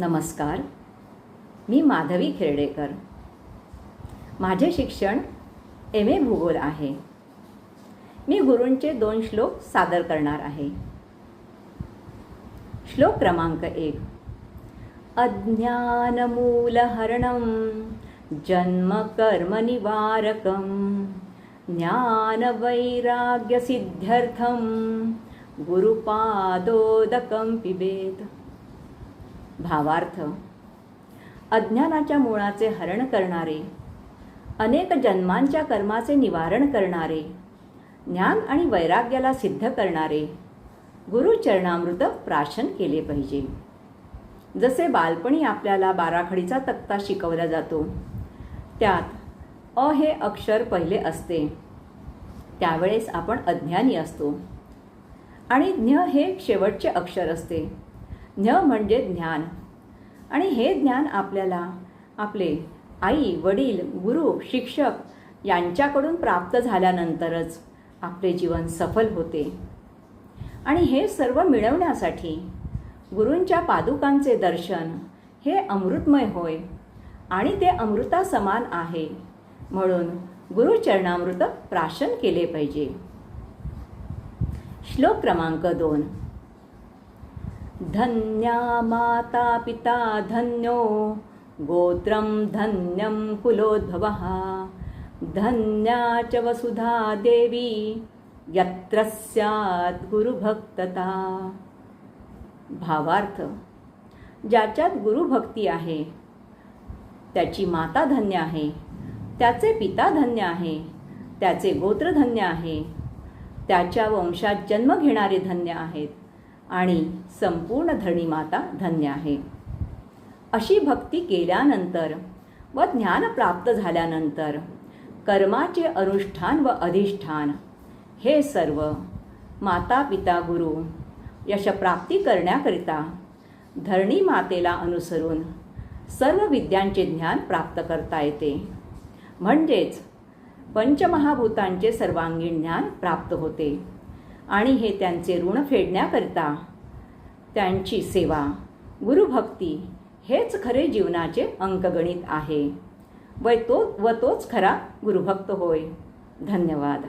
नमस्कार. मी माधवी खेर्डेकर. माझे शिक्षण एम ए भूगोल आहे. मी गुरूंचे दोन श्लोक सादर करणार आहे. श्लोक क्रमांक एक. अज्ञानमूलहरणं जन्मकर्मनिवारकं ज्ञानवैराग्यसिद्ध्यर्थं गुरुपादोदकं पिबेत। भावार्थ. अज्ञानाच्या मुळाचे हरण करणारे अनेक जन्मांच्या कर्माचे निवारण करणारे ज्ञान आणि वैराग्याला सिद्ध करणारे गुरुचरणामृत प्राशन केले पाहिजे. जसे बालपणी आपल्याला बाराखडीचा तक्ता शिकवला जातो त्यात अ हे अक्षर पहिले असते. त्यावेळेस आपण अज्ञानी असतो. आणि ज्ञ हे शेवटचे अक्षर असते. ज्ञ म्हणजे ज्ञान. आणि हे ज्ञान आपल्याला आपले आई वडील गुरु शिक्षक यांच्याकडून प्राप्त झाल्यानंतरच आपले जीवन सफल होते. आणि हे सर्व मिळवण्यासाठी गुरूंच्या पादुकांचे दर्शन हे अमृतमय होय आणि ते अमृता समान आहे म्हणून गुरुचरणामृत प्राशन केले पाहिजे. श्लोक क्रमांक दोन. धन्या माता पिता धन्यो गोत्रं धन्यं कुलोद्भवः। धन्या च वसुधा देवी यत्र स्यात् गुरुभक्तता। भावार्थ ज्याच्यात गुरुभक्ती आहे त्याची माता धन्य आहे त्याचे पिता धन्य आहे त्याचे गोत्र धन्य आहे त्याच्या वंशात जन्म घेणारे धन्य आहेत आणि संपूर्ण धरणीमाता धन्य आहे. अशी भक्ती केल्यानंतर व ज्ञान प्राप्त झाल्यानंतर कर्माचे अनुष्ठान व अधिष्ठान हे सर्व माता पिता गुरु यशप्राप्ती करण्याकरिता धरणी मातेला अनुसरून सर्व विद्यांचे ज्ञान प्राप्त करता येते. म्हणजेच पंचमहाभूतांचे सर्वांगीण ज्ञान प्राप्त होते आणि हे त्यांचे ऋण फेडण्याकरिता त्यांची सेवा. गुरुभक्ती हेच खरे जीवनाचे अंकगणित आहे. व तो व तोच खरा गुरुभक्त होय. धन्यवाद.